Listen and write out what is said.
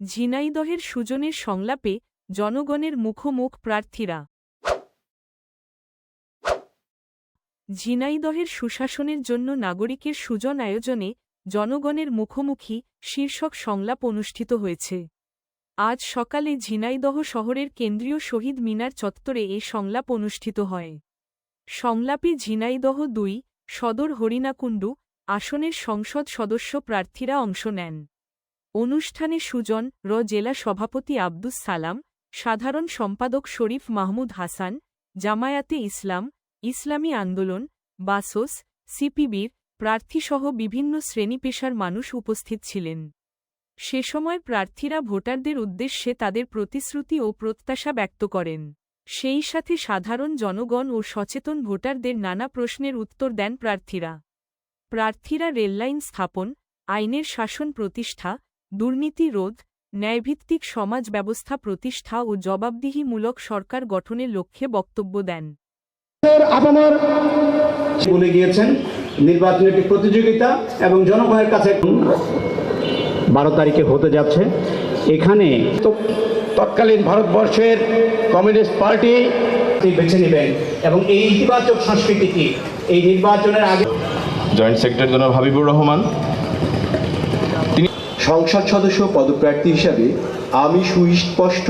ঝিনাইদহের সুজনের সংলাপে জনগণের মুখোমুখ প্রার্থীরা। ঝিনাইদহের সুশাসনের জন্য নাগরিকের সুজন আয়োজনে জনগণের মুখোমুখি শীর্ষক সংলাপ অনুষ্ঠিত হয়েছে। আজ সকালে ঝিনাইদহ শহরের কেন্দ্রীয় শহীদ মিনার চত্বরে এ সংলাপ অনুষ্ঠিত হয়। সংলাপে ঝিনাইদহ দুই, সদর হরিণাকুণ্ডু আসনের সংসদ সদস্য প্রার্থীরা অংশ নেন। অনুষ্ঠানে সুজন র জেলা সভাপতি আব্দুস সালাম, সাধারণ সম্পাদক শরীফ মাহমুদ হাসান, জামায়াতে ইসলাম, ইসলামী আন্দোলন, বাসোস, সিপিবির, প্রার্থীসহ বিভিন্ন শ্রেণী-পেশার মানুষ উপস্থিত ছিলেন। সে সময় প্রার্থীরা ভোটারদের উদ্দেশ্যে তাদের প্রতিশ্রুতি ও প্রত্যাশা ব্যক্ত করেন। সেই সাথে সাধারণ জনগণ ও সচেতন ভোটারদের নানা প্রশ্নের উত্তর দেন প্রার্থীরা। প্রার্থীরা রেললাইন স্থাপন, আইনের শাসন প্রতিষ্ঠা দুর্নীতি রোধ ন্যায়ভিত্তিক সমাজ ব্যবস্থা প্রতিষ্ঠা ও জবাবদিহিমূলক সরকার গঠনের লক্ষ্যে বক্তব্য দেন। আপামার বলে গিয়েছেন নির্বাচন একটি প্রতিযোগিতা এবং জনগণের কাছে বারো তারিখে হতে যাচ্ছে। এখানে তো তৎকালীন ভারতবর্ষের কমিউনিস্ট পার্টি বেছে নেবেন এবং এই ইতিবাচক সংস্কৃতি কি? এই নির্বাচনের আগে জয়েন্ট সেক্রেটারি জনাব হাবিবুর রহমান সংসদ সদস্য পদপ্রার্থী হিসাবে আমি সুস্পষ্ট